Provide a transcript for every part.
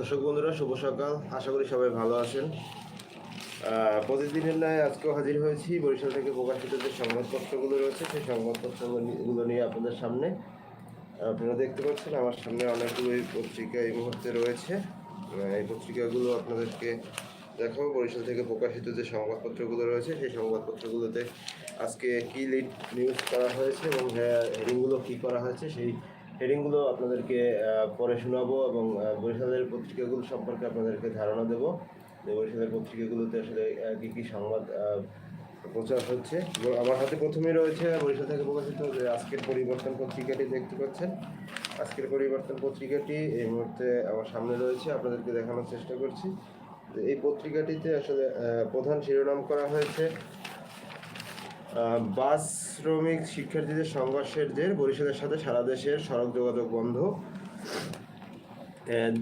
দর্শক বন্ধুরা, শুভ সকাল। আশা করি সবাই ভালো আছেন। প্রতিদিনের ন্যায় আজকেও হাজির হয়েছি বরিশাল থেকে প্রকাশিত যে সংবাদপত্রগুলো রয়েছে, সেই সংবাদপত্রগুলো নিয়ে আপনাদের সামনে। আপনারা দেখতে পাচ্ছেন, আমার সামনে অনেকগুলো এই পত্রিকা এই মুহূর্তে রয়েছে। এই পত্রিকাগুলো আপনাদেরকে দেখাবো। বরিশাল থেকে প্রকাশিত যে সংবাদপত্রগুলো রয়েছে, সেই সংবাদপত্রগুলোতে আজকে কী লিড নিউজ করা হয়েছে এবং হেডিংগুলো কী করা হয়েছে, সেই হেডিংগুলো আপনাদেরকে পরে শোনাবো এবং বরিশালের পত্রিকাগুলো সম্পর্কে আপনাদেরকে ধারণা দেবো। যে বরিশালের পত্রিকাগুলোতে আসলে কী কী সংবাদ প্রচার হচ্ছে। আমার হাতে প্রথমেই রয়েছে বরিশাল থেকে প্রকাশিত যে আজকের পরিবর্তন পত্রিকাটি দেখতে পাচ্ছেন। আজকের পরিবর্তন পত্রিকাটি এই মুহূর্তে আমার সামনে রয়েছে, আপনাদেরকে দেখানোর চেষ্টা করছি। এই পত্রিকাটিতে আসলে প্রধান শিরোনাম করা হয়েছে বাস শ্রমিক শিক্ষার্থীদের সংঘর্ষের জের বরিশালের সাথে সারা দেশের সড়ক যোগাযোগ বন্ধ।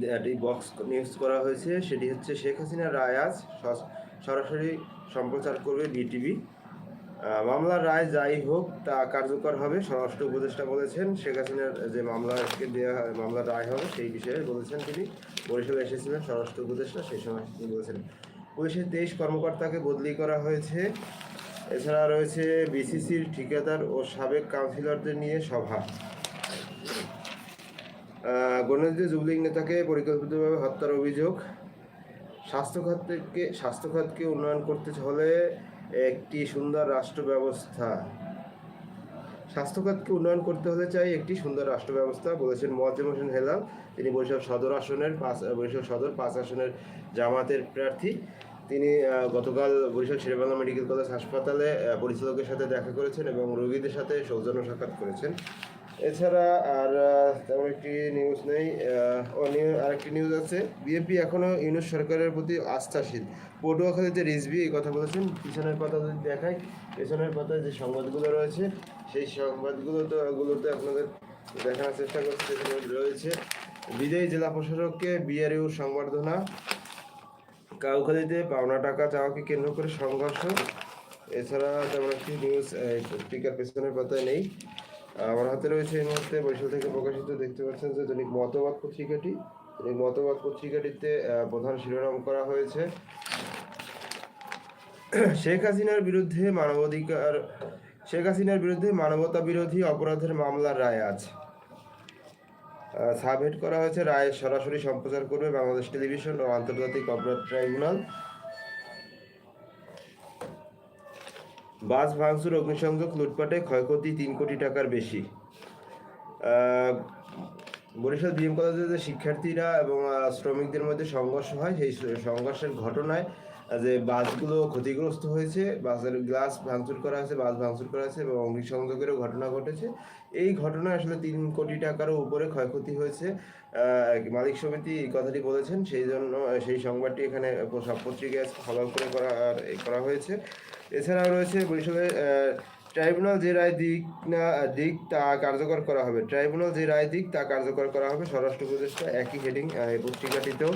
একটি বক্স নিউজ করা হয়েছে, সেটি হচ্ছে শেখ হাসিনার রায় আজ সস- সরাসরি সম্প্রচার করবে বিটিভি মামলার রায় যাই হোক, তা কার্যকর হবে, স্বরাষ্ট্র উপদেষ্টা বলেছেন। শেখ হাসিনার যে মামলাকে দেওয়া মামলার রায় হবে, সেই বিষয়ে বলেছেন তিনি। বরিশালে এসেছিলেন স্বরাষ্ট্র উপদেষ্টা, সেই সময় তিনি বলেছেন। পুলিশের তেইশ কর্মকর্তাকে বদলি করা হয়েছে। এছাড়া রয়েছে বিসিসির ঠিকাদার ও সাবেক কাউন্সিলরদের নিয়ে সভা। গণিত যুবলীগ নেতাকে পরিকল্পিতভাবে হত্যার অভিযোগ। স্বাস্থ্য খাতকে স্বাস্থ্য খাতকে উন্নয়ন করতে হলে একটি সুন্দর রাষ্ট্র ব্যবস্থা। স্বাস্থ্য খাতকে উন্নয়ন করতে হলে চাই একটি সুন্দর রাষ্ট্র ব্যবস্থা, বলেছেন মোয়াজ্জেম হোসেন হেলাল। তিনি বরিশাল সদর আসনের পাঁচ বরিশাল সদর পাঁচ আসনের জামাতের প্রার্থী। তিনি গতকাল বরিশাল শেরেবাংলা মেডিকেল কলেজ হাসপাতালে পরিচালকের সাথে দেখা করেছেন এবং রোগীদের সাথে সৌজন্য সাক্ষাৎ করেছেন। এছাড়া আর তেমন একটি নিউজ নেই আরেকটি নিউজ আছে। বিএনপি এখনও ইউনুস সরকারের প্রতি আস্থাশীল। পটুয়াখালীতে রিজবি এই কথা বলেছেন, পিছনের পাতা যদি দেখায় পিছনের পাতায় যে সংবাদগুলো রয়েছে, সেই সংবাদগুলো তো, গুলোতে আপনাদের দেখানোর চেষ্টা করছি রয়েছে। বিদায়ী জেলা প্রশাসককে বিআরইউর সংবর্ধনা কাউখালীতে পাওনা টাকা চাওয়াকে কেন্দ্র করে সংঘর্ষ। এছাড়া তেমন একটি নিউজ পত্রিকার পেছনের পাতায় নেই। আমার হাতে রয়েছে এই মুহূর্তে বরিশাল থেকে প্রকাশিত দেখতে পাচ্ছেন যে দৈনিক মতবাদ পত্রিকাটি। এই মতবাদ পত্রিকাটিতে প্রধান শিরোনাম করা হয়েছে। শেখ হাসিনার বিরুদ্ধে মানবাধিকার, শেখ হাসিনার বিরুদ্ধে মানবতা বিরোধী অপরাধের মামলার রায় আজ। সাবহেড করা হয়েছে, রায় সরাসরি সম্প্রচার করবে বাংলাদেশ টেলিভিশন ও আন্তর্জাতিক অপরাধ ট্রাইব্যুনাল। বাস ভাঙচুর, অগ্নিসংযোগ, লুটপাটে ক্ষয়ক্ষতি তিন কোটি টাকার বেশি। বরিশাল বিএম কলেজে যে শিক্ষার্থীরা এবং শ্রমিকদের মধ্যে সংঘর্ষ হয়, সেই সংঘর্ষের ঘটনায় যে বাসগুলো ক্ষতিগ্রস্ত হয়েছে, বাসের গ্লাস ভাঙচুর করা হয়েছে, বাস ভাঙচুর করা হয়েছে এবং অগ্নিসংযোগেরও ঘটনা ঘটেছে। এই ঘটনায় আসলে তিন কোটি টাকারও উপরে ক্ষয়ক্ষতি হয়েছে। মালিক সমিতি এই কথাটি বলেছেন, সেই জন্য, সেই সংবাদটি এখানে সব পত্রিকায় ফলো করে করা করা হয়েছে। এছাড়াও রয়েছে বরিশালের ট্রাইব্যুনাল যে রায় দিক না, দিক তা কার্যকর করা হবে। ট্রাইব্যুনাল যে রায় দিক তা কার্যকর করা হবে। স্বরাষ্ট্র উপদেষ্টা একই হেডিং এই পত্রিকাটিতেও।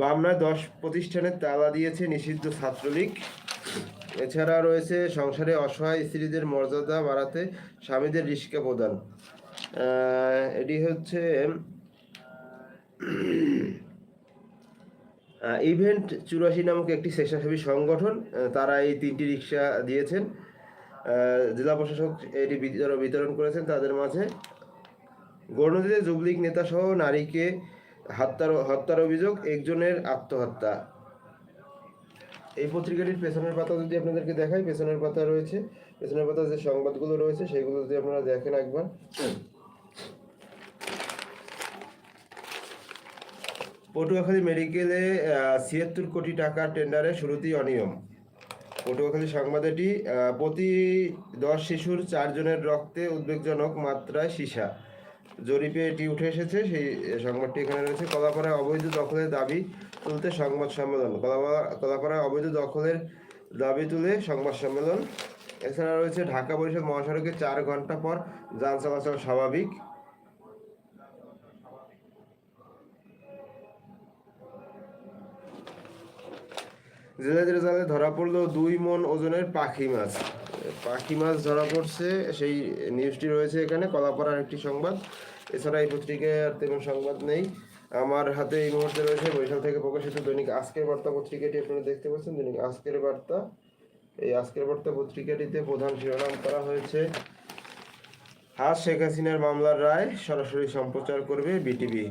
বামনা দশ প্রতিষ্ঠানে তালা দিয়েছে নিষিদ্ধ ছাত্রলীগ। এছাড়া রয়েছে সংসারে অসহায় স্ত্রীদের মর্যাদা বাড়াতে স্বামীদের রিস্কা প্রদান। এটি হচ্ছে ইভেন্ট চুরাশি নামক একটি স্বেচ্ছাসেবী সংগঠন তারা এই তিনটি রিক্সা দিয়েছেন। জেলা প্রশাসক এটি বিতরণ করেছেন। তাদের মাঝে গণনদীতে যুবলীগ নেতা সহ নারীকে হত্যার হত্যার অভিযোগ, একজনের আত্মহত্যা। এই পত্রিকাটির পেছনের পাতা যদি আপনাদেরকে দেখাই, পেছনের পাতা রয়েছে। পেছনের পাতা যে সংবাদগুলো রয়েছে, সেগুলো যদি আপনারা দেখেন একবার। পটুয়াখালী মেডিকেলে ছিয়াত্তর কোটি টাকার টেন্ডারে শুরুতেই অনিয়ম। পটুয়াখালী সংবাদেটি প্রতি দশ শিশুর চারজনের রক্তে উদ্বেগজনক মাত্রায় সীসা। জরিপে এটি উঠে এসেছে, সেই সংবাদটি এখানে রয়েছে। কলাপাড়ায় অবৈধ দখলের দাবি তুলতে সংবাদ সম্মেলন। কলাপাড়া, কলাপাড়ায় অবৈধ দখলের দাবি তুলে সংবাদ সম্মেলন। এছাড়া রয়েছে ঢাকা বরিশাল মহাসড়কে চার ঘণ্টা পর যান চলাচল স্বাভাবিক। জেলা জালে ধরা পড়ল দুই মন ওজনের পাখি মাছ। পাখি মাছ ধরা পড়ছে, সেই নিউজটি রয়েছে এখানে, কলাপাড়ার একটি সংবাদ। এছাড়া এই পত্রিকায় আর তেমন সংবাদ নেই। আমার হাতে এই মুহূর্তে রয়েছে বরিশাল থেকে প্রকাশিত দৈনিক আজকের বার্তা পত্রিকাটি, আপনারা দেখতে পাচ্ছেন দৈনিক আজকের বার্তা। এই আজকের বার্তা পত্রিকাটিতে প্রধান শিরোনাম করা হয়েছে হাজ শেখ হাসিনার মামলার রায়, সরাসরি সম্প্রচার করবে বিটিভি।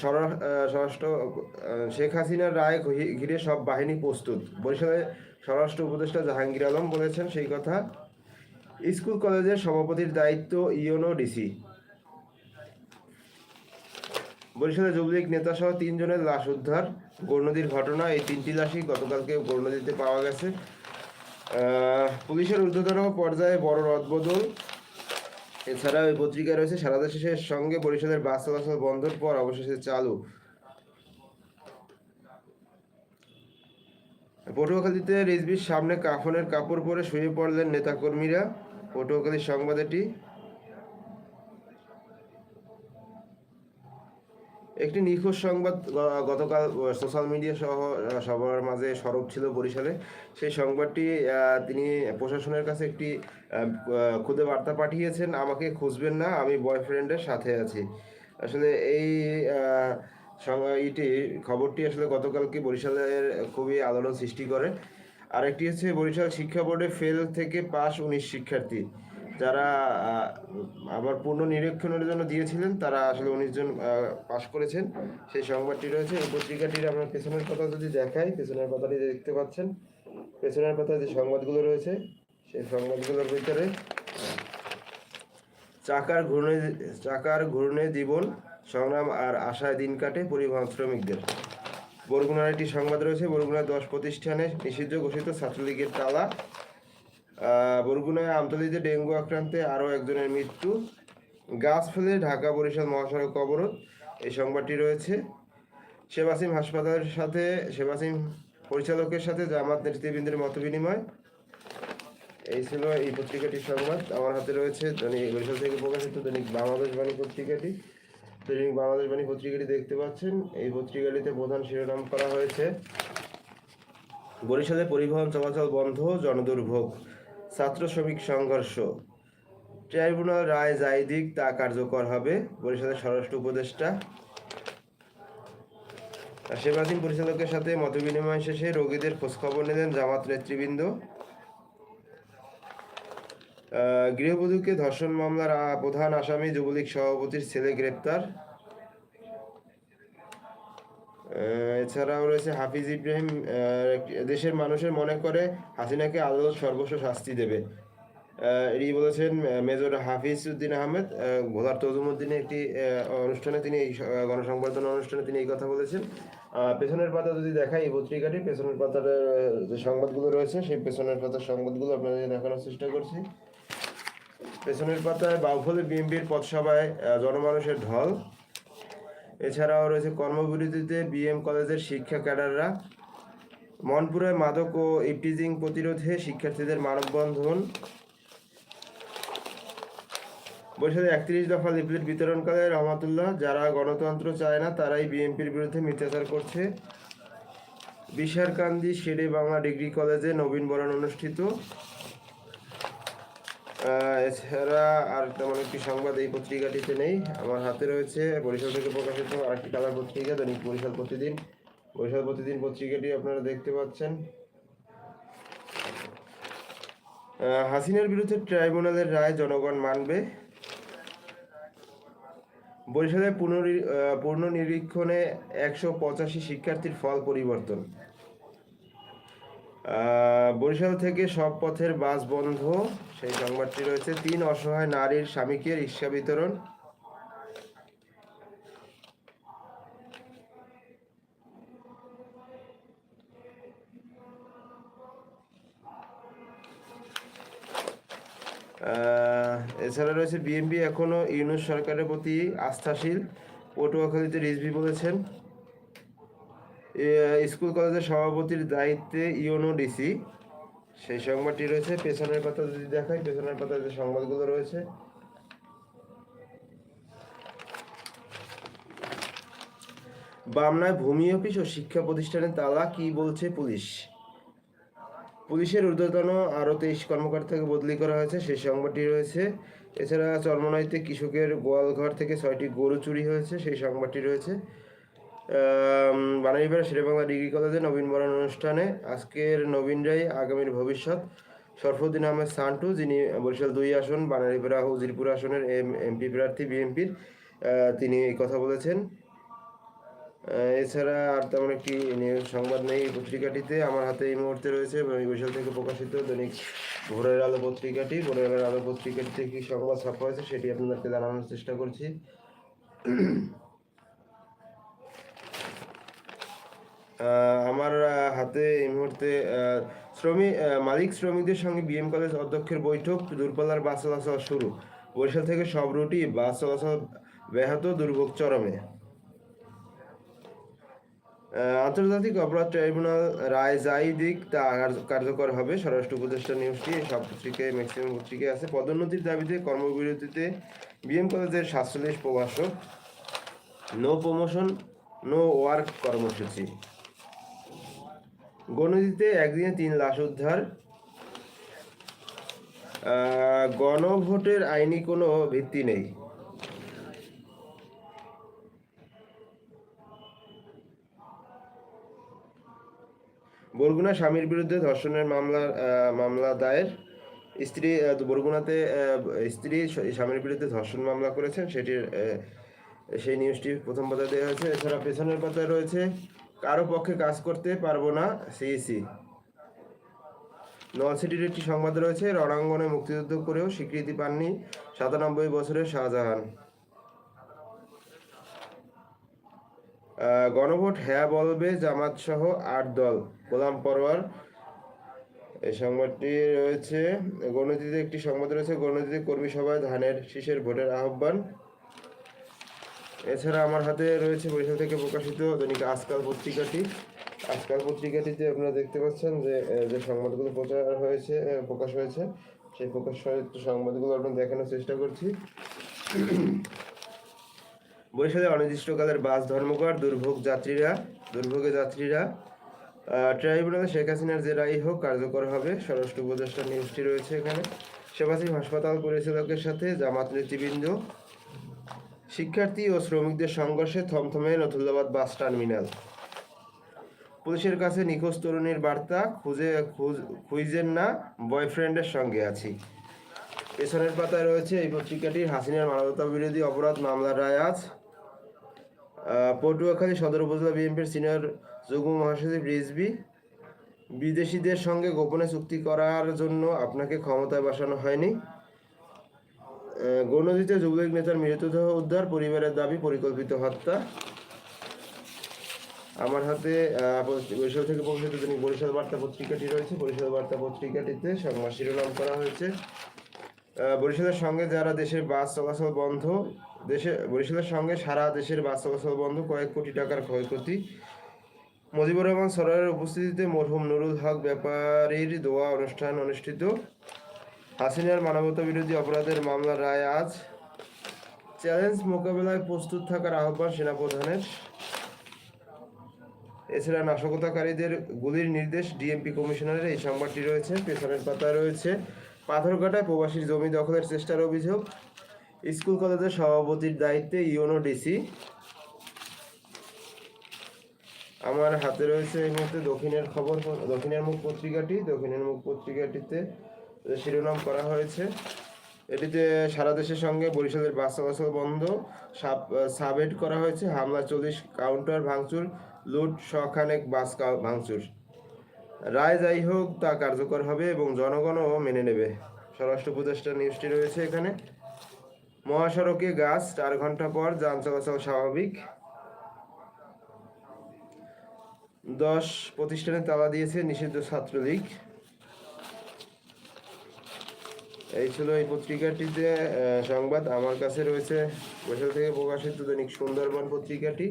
স্বরাষ্ট্র শেখ হাসিনার রায় ঘিরে সব বাহিনী প্রস্তুত। বরিশালে স্বরাষ্ট্র উপদেষ্টা জাহাঙ্গীর আলম বলেছেন সেই কথা। স্কুল কলেজের সভাপতির দায়িত্ব ইউনো ডিসি। বরিশালে যুবলীগ নেতা সহ তিনজনের লাশ উদ্ধার। গৌরনদীর ঘটনা, এই তিনটি লাশই গতকালকে গৌরনদীতে পাওয়া গেছে। পুলিশের ঊর্ধ্বতন পর্যায়ে বড় রদবদল। এছাড়া ওই পত্রিকায় রয়েছে, সারা দেশের সঙ্গে বরিশালের বাস চলাচল বন্ধর পর অবশেষে চালু। পটুয়াখালীতে রিজবির সামনে কাফনের কাপড় পরে শুয়ে পড়লেন নেতাকর্মীরা। পটুয়াখালীর সংবাদ এটি। একটি নিখোঁজ সংবাদ গতকাল সোশ্যাল মিডিয়া সহ সবার মাঝে সরব ছিল বরিশালে। সেই সংবাদটি তিনি প্রশাসনের কাছে একটি খুদে বার্তা পাঠিয়েছেন, আমাকে খুঁজবেন না, আমি বয়ফ্রেন্ডের সাথে আছি। আসলে এই ইটি খবরটি আসলে গতকালকে বরিশালের খুবই আলোড়ন সৃষ্টি করে। আরেকটি হচ্ছে বরিশাল শিক্ষা বোর্ডে ফেল থেকে পাস উনিশ শিক্ষার্থী। যারা আবার পূর্ণ নিরীক্ষণের জন্য দিয়েছিলেন, তারা আসলে উনিশ জন পাশ করেছেন। সেই সংবাদটি রয়েছে এই পত্রিকাটির আপনার পেছনের কথা যদি দেখাই, পেছনের পাতাটি দেখতে পাচ্ছেন, পেছনের পাতায় যে সংবাদগুলো রয়েছে, সেই সংবাদগুলোর ভিতরে চাকার ঘূর্ণে চাকার ঘূর্ণে জীবন সংগ্রাম আর আশায় দিন কাটে পরিবহন শ্রমিকদের। বরগুনার একটি সংবাদ রয়েছে, বরগুনার দশ প্রতিষ্ঠানে নিষিদ্ধ ঘোষিত ছাত্রলীগের তালা। বরগুনায় আমতলিতে ডেঙ্গু আক্রান্তে আরও একজনের মৃত্যু। গাছ ফেলে ঢাকা বরিশাল মহাসড়ক অবরোধ, এই সংবাদটি রয়েছে। সেবাসিম হাসপাতালের সাথে, সেবাসিম পরিচালকের সাথে জামাত নেতৃবৃন্দের মত বিনিময় এই ছিল এই পত্রিকাটির সংবাদ। আমার হাতে রয়েছে দৈনিক বরিশাল থেকে প্রকাশিত দৈনিক বাংলাদেশ বাণী পত্রিকাটি। দৈনিক বাংলাদেশ বাণী পত্রিকাটি দেখতে পাচ্ছেন। এই পত্রিকাটিতে প্রধান শিরোনাম করা হয়েছে, বরিশালে পরিবহন চলাচল বন্ধ, জনদুর্ভোগ, ছাত্র শ্রমিক সংঘর্ষ। ট্রাইব্যুনাল রায় যাই দিক, তা কার্যকর হবে, বরিশালের স্বরাষ্ট্র উপদেষ্টা। সেবাধীন পরিচালকের সাথে মতবিনিময় শেষে রোগীদের খোঁজখবর নিলেন জামাত নেতৃবৃন্দ। গৃহবধূকে ধর্ষণ মামলার প্রধান আসামি যুবলীগ সভাপতির ছেলে গ্রেপ্তার। এছাড়াও রয়েছে হাফিজ ইব্রাহিম দেশের মানুষের মনে করে হাসিনাকে আদালত সর্বস্ব শাস্তি দেবে। এটি বলেছেন মেজর হাফিজ উদ্দিন আহমেদ। আহ, ভোলার তজুমুদ্দিনের একটি অনুষ্ঠানে তিনি এই গণসংবর্ধনা অনুষ্ঠানে তিনি এই কথা বলেছেন। পেছনের পাতা যদি দেখাই এই পত্রিকাটি পেছনের পাতার যে সংবাদগুলো রয়েছে সেই পেছনের পাতার সংবাদগুলো আপনাদের দেখানোর চেষ্টা করছি। পেছনের পাতায় বাউফলে বিএনপির পথসভায় জনমানুষের ঢল। এছাড়াও রয়েছে কর্মবিরতিতে বিএম কলেজের শিক্ষা ক্যাডাররা। মনপুরায় মাদক ও ইপটিজিং প্রতিরোধে শিক্ষার্থীদের মানববন্ধন। বরিশালে একত্রিশ দফা লিফলেট বিতরণকালে রহমাতুল্লাহ। যারা গণতন্ত্র চায় না, তারাই বিএনপির বিরুদ্ধে মিথ্যাচার করছে। বিশারকান্দি শেরে বাংলা ডিগ্রি কলেজে নবীন বরণ অনুষ্ঠিত। এছাড়া আর তেমন একটি সংবাদ এই পত্রিকাটিতে নেই। আমার হাতে রয়েছে বরিশাল থেকে প্রকাশিত আরেকটি কালার পত্রিকা দৈনিক বরিশাল প্রতিদিন। বরিশাল প্রতিদিন পত্রিকাটি আপনারা দেখতে পাচ্ছেন। হাসিনার বিরুদ্ধে ট্রাইব্যুনালের রায় জনগণ মানবে। বরিশালে পুনরি আহ, পূর্ণ নিরীক্ষণে একশো পঁচাশি শিক্ষার্থীর ফল পরিবর্তন। বরিশাল থেকে সব পথের বাস বন্ধ। সেই সংবাদটি রয়েছে। তিন অসহায় নারীর স্বামীকে রিক্সা বিতরণ। এছাড়া রয়েছে বিএনপি এখনও ইউনুস সরকারের প্রতি আস্থাশীল। পটুয়াখালীতে রিজভি বলেছেন। স্কুল কলেজের সভাপতির দায়িত্বে ইউনো ডিসি। সেই সংবাদটি রয়েছে। পেছনের পাতা যদি দেখাই, পেছনের পাতায় যে সংবাদগুলো রয়েছে। বামনায় ভূমি অফিস ও শিক্ষা প্রতিষ্ঠানে তালা, কি বলছে পুলিশ? পুলিশের ঊর্ধ্বতন আরও তেইশ কর্মকর্তাকে বদলি করা হয়েছে। সেই সংবাদটি রয়েছে। এছাড়া চরমনাইতে কৃষকের গোয়ালঘর থেকে ছয়টি গরু চুরি হয়েছে। সেই সংবাদটি রয়েছে। বানারীপাড়া শেরেবাংলা ডিগ্রি কলেজে নবীন বরণ অনুষ্ঠানে। আজকের নবীনরাই আগামীর ভবিষ্যৎ। সরফুদ্দিন আহমেদ সান্টু, যিনি বরিশাল দুই আসন বানারীপাড়া উজিরপুর আসনের এম, এমপি প্রার্থী, বিএনপির তিনি এই কথা বলেছেন। এছাড়া আর তেমন একটি নিউজ সংবাদ নেই এই পত্রিকাটিতে। আমার হাতে এই মুহূর্তে রয়েছে বরিশাল থেকে প্রকাশিত দৈনিক ভোরের আলো পত্রিকাটি। ভোরের আলো পত্রিকাটিতে কী সংবাদ ছাপা হয়েছে সেটি আপনাদেরকে জানানোর চেষ্টা করছি। আমার হাতে এই মুহূর্তে শ্রমিক মালিক শ্রমিকদের সঙ্গে বিএম কলেজ অধ্যক্ষের বৈঠক, দূরপাল্লার বাস চলাচল শুরু। বরিশাল থেকে সব রুটি বাস চলাচল ব্যাহত, দুর্ভোগ চরমে। আন্তর্জাতিক অপরাধ ট্রাইব্যুনাল রায় যাই দিক, তা কার্যকর হবে। স্বরাষ্ট্র উপদেষ্টা নিউজটি সব পত্রিকায়, ম্যাক্সিমাম পত্রিকায় আছে। পদোন্নতির দাবিতে কর্মবিরতিতে বিএম কলেজের সাতচল্লিশ প্রভাষক। নো প্রমোশন, নো ওয়ার্ক কর্মসূচি। গণদিতে একদিনে তিন লাশ উদ্ধার। গণভোটের আইনি কোনো ভিত্তি নেই। বরগুনা স্বামীর বিরুদ্ধে ধর্ষণের মামলা মামলা দায়ের। স্ত্রী বরগুনাতে স্ত্রী স্বামীর বিরুদ্ধে ধর্ষণ মামলা করেছেন। সেটির সেই নিউজটি প্রথম পাতায় দেওয়া হয়েছে। এছাড়া পেছনের পাতায় রয়েছে কারও পক্ষে কাজ করতে পারব না। সিইসি নলসিটির একটি সংবাদ রয়েছে, রণাঙ্গনে মুক্তিযুদ্ধ করেও স্বীকৃতি পাননি সাতানব্বই বছরের শাহজাহান। গণভোট হ্যাঁ বলবে জামাত সহ আট দল। গোলাম পরোয়ার, এই সংবাদটি রয়েছে গণতিতে একটি সংবাদ রয়েছে গণতিতে কর্মী সভায় ধানের শীষের ভোটের আহ্বান। এছাড়া আমার হাতে রয়েছে বরিশাল থেকে প্রকাশিত দৈনিক আজকাল পত্রিকাটি। আজকাল পত্রিকাটিতে আপনারা দেখতে পাচ্ছেন যে যে সংবাদগুলো প্রচার হয়েছে প্রকাশ হয়েছে, সেই প্রকাশ সংবাদগুলো আপনার দেখানোর চেষ্টা করছি। বরিশালে অনির্দিষ্টকালের বাস ধর্মঘট, দুর্ভোগ যাত্রীরা, দুর্ভোগে যাত্রীরা ট্রাইব্যুনালে শেখ হাসিনার যে রায় হোক কার্যকর হবে, স্বরাষ্ট্র উপদেষ্টা নিউজটি রয়েছে এখানে। সেবাসী হাসপাতাল পরিচালকের সাথে জামাত নেতৃবৃন্দ শিক্ষার্থী ও শ্রমিকদের সংঘর্ষে থমথমে নথুল্লাবাদ বাস টার্মিনাল। পুলিশের কাছে নিখোঁজ তরুণীর বার্তা, খুঁজে খুঁজ- খুঁজেন না, বয়ফ্রেন্ডের সঙ্গে আছি। পেছনের পাতায় রয়েছে এই পত্রিকাটির হাসিনার মানবতা বিরোধী অপরাধ মামলার রায় আজ। পটুয়াখালী সদর উপজেলা বিএনপির সিনিয়র যুগ্ম মহাসচিব রিজবি বিদেশিদের সঙ্গে গোপনে চুক্তি করার জন্য আপনাকে ক্ষমতায় বসানো হয়নি। আহ, গণদিতে যুবলীগ নেতার মৃতদেহ উদ্ধার পরিবারের দাবি পরিকল্পিত হত্যা। আমার হাতে বরিশাল থেকে প্রকাশিত দৈনিক বরিশাল বার্তা পত্রিকাটি রয়েছে। বরিশাল বার্তা পত্রিকাটিতে সংবাদ শিরোনাম করা হয়েছে। বরিশালের সঙ্গে যারা দেশের বাস চলাচল বন্ধ দেশে বরিশালের সঙ্গে সারা দেশের বাস চলাচল বন্ধ কয়েক কোটি টাকার ক্ষয়ক্ষতি। মুজিবুর রহমান সরকারের উপস্থিতিতে মরহুম নুরুল হক ব্যাপারীর দোয়া অনুষ্ঠান অনুষ্ঠিত। হাসিনার মানবতা বিরোধী অপরাধের মামলার রায় আজ। চ্যালেঞ্জ মোকাবেলায় প্রস্তুত থাকার আহ্বান সেনাপ্রধানের। এছাড়া নাশকতাকারীদের গুলির নির্দেশ ডিএমপি কমিশনারের। এই সংবাদটি রয়েছে, পেছনের পাতা রয়েছে। পাথরঘাটায় প্রবাসীর জমি দখলের চেষ্টার অভিযোগ। স্কুল কলেজের সভাপতির দায়িত্বে ইউনো ডিসি। আমার হাতে রয়েছে এই মুহূর্তে দক্ষিণের খবর, দক্ষিণের মুখ পত্রিকাটি। দক্ষিণের মুখ পত্রিকাটিতে শিরোনাম করা হয়েছে। এটিতে সারা দেশের সঙ্গে বরিশালের বাস চলাচল বন্ধ, সাব- সাবেট করা হয়েছে। হামলা, চল্লিশ কাউন্টার ভাঙচুর, লুট, শখানেক বাস ভাঙচুর। রায় যাই হোক, তা কার্যকর হবে এবং জনগণও মেনে নেবে। স্বরাষ্ট্র উপদেষ্টা নিউজটি রয়েছে এখানে। মহাসড়কে গাছ, চার ঘণ্টা পর যান চলাচল স্বাভাবিক। দশ প্রতিষ্ঠানে তালা দিয়েছে নিষিদ্ধ ছাত্রলীগ। এই ছিল এই পত্রিকাটিতে সংবাদ। আমার কাছে রয়েছে বৈশাল থেকে প্রকাশিত দৈনিক সুন্দরবন পত্রিকাটি।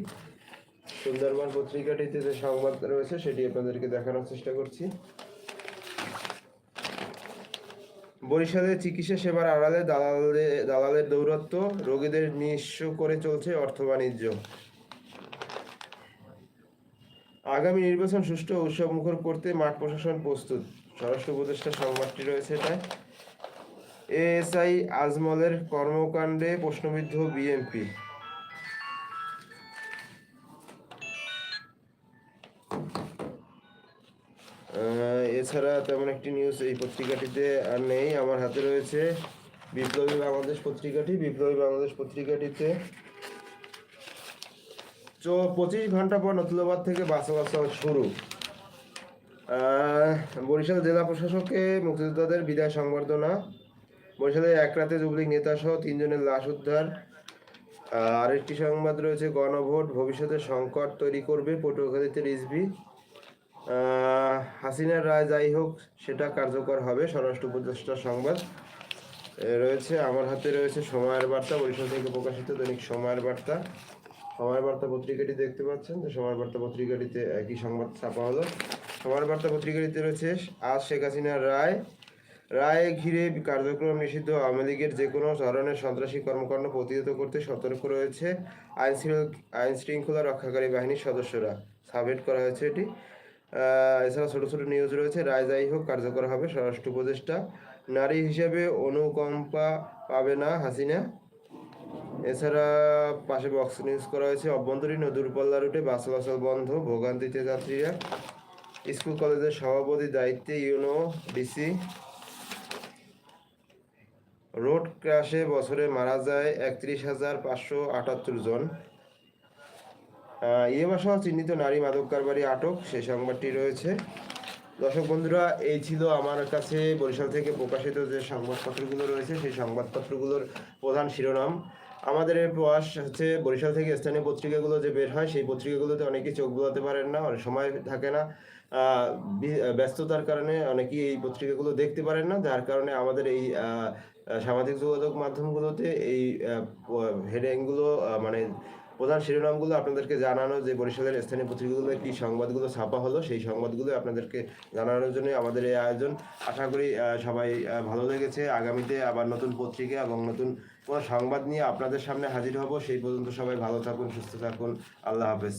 সুন্দরবন পত্রিকাটিতে যে সংবাদ রয়েছে, সেটি আপনাদেরকে দেখানোর চেষ্টা করছি। বরিশালে চিকিৎসা সেবার আড়ালে দালালে, দালালের দৌরত্ব রোগীদের নিঃস্ব করে চলছে অর্থ বাণিজ্য। আগামী নির্বাচন সুষ্ঠু উৎসব মুখর করতে মাঠ প্রশাসন প্রস্তুত। স্বরাষ্ট্র উপদেষ্টা সংবাদটি রয়েছে এটায়। এএসআই আজমলের কর্মকাণ্ডে প্রশ্নবিদ্ধ বিএনপি। এছাড়া তেমন একটি নিউজ এই পত্রিকাটিতে আর নেই, আমার হাতে রয়েছে বিপ্লবী বাংলাদেশ পত্রিকাটি। বিপ্লবী বাংলাদেশ পত্রিকাটিতে পঁচিশ ঘণ্টা পর নতুলাবাদ থেকে বাসা বাসা শুরু বরিশাল জেলা প্রশাসকে মুক্তিযোদ্ধাদের বিদায় সংবর্ধনা। বরিশালে এক রাতে যুবলীগ নেতা সহ তিনজনের লাশ উদ্ধার। আরেকটি সংবাদ রয়েছে, গণভোট, ভবিষ্যতে সংকট তৈরি করবে পটুয়াখালীতে রিজভি। হাসিনার রায় যাই হোক, সেটা কার্যকর হবে, স্বরাষ্ট্র উপদেষ্টার সংবাদ। রয়েছে, আমার হাতে রয়েছে সময়ের বার্তা, বরিশাল থেকে প্রকাশিত দৈনিক সময়ের বার্তা। সময়ের বার্তা পত্রিকাটি দেখতে পাচ্ছেন যে সময়ের বার্তা পত্রিকাটিতে একই সংবাদ ছাপা হলো। সময়ের বার্তা পত্রিকাটিতে রয়েছে, আজ শেখ হাসিনার রায় রায় ঘিরে কার্যক্রম নিষিদ্ধ আওয়ামী লীগের যে কোনো ধরনের সন্ত্রাসী কর্মকাণ্ড প্রতিহত করতে সতর্ক রয়েছে আইন শৃঙ্খলা রক্ষাকারী বাহিনীর সদস্যরা। সাবমিট করা হয়েছে এটি। এছাড়া ছোট ছোট নিউজ রয়েছে। রায় যাই হোক, কার্যকর হবে। স্বরাষ্ট্র উপদেষ্টা নারী হিসেবে অনুকম্পা পাবে না হাসিনা। এছাড়া পাশে বক্স নিউজ করা হয়েছে। অভ্যন্তরীণ ও দূরপাল্লা রুটে বাস চলাচল বন্ধ। ভোগান্তিতে যাত্রীরা স্কুল কলেজের সভাপতি দায়িত্বে ইউনো ডিসি রোড ক্র্যাশে বছরে মারা যায় একত্রিশ হাজার পাঁচশো আটাত্তর জন। আহ, ইয়েবা চিহ্নিত নারী মাদক কারবারি আটক সেই সংবাদটি রয়েছে। দর্শক বন্ধুরা এই ছিল আমার কাছে বরিশাল থেকে প্রকাশিত যে সংবাদপত্রগুলো রয়েছে সেই সংবাদপত্রগুলোর প্রধান শিরোনাম। আমাদের প্রয়াস হচ্ছে বরিশাল থেকে স্থানীয় পত্রিকাগুলো যে বের হয় সেই পত্রিকাগুলোতে অনেকেই চোখ বোলাতে পারেন না অনেক সময় থাকে না। ব্যস্ততার কারণে অনেকেই এই পত্রিকাগুলো দেখতে পারেন না, যার কারণে আমাদের এই সামাজিক যোগাযোগ মাধ্যমগুলোতে এই হেডিংগুলো মানে প্রধান শিরোনামগুলো আপনাদেরকে জানানো, যে বরিশালের স্থানীয় পত্রিকাগুলো কি সংবাদগুলো ছাপা হলো, সেই সংবাদগুলো আপনাদেরকে জানানোর জন্য আমাদের এই আয়োজন। আশা করি সবাই ভালো লেগেছে। আগামীতে আবার নতুন পত্রিকা এবং নতুন কোনো সংবাদ নিয়ে আপনাদের সামনে হাজির হব। সেই পর্যন্ত সবাই ভালো থাকুন, সুস্থ থাকুন। আল্লাহ হাফেজ।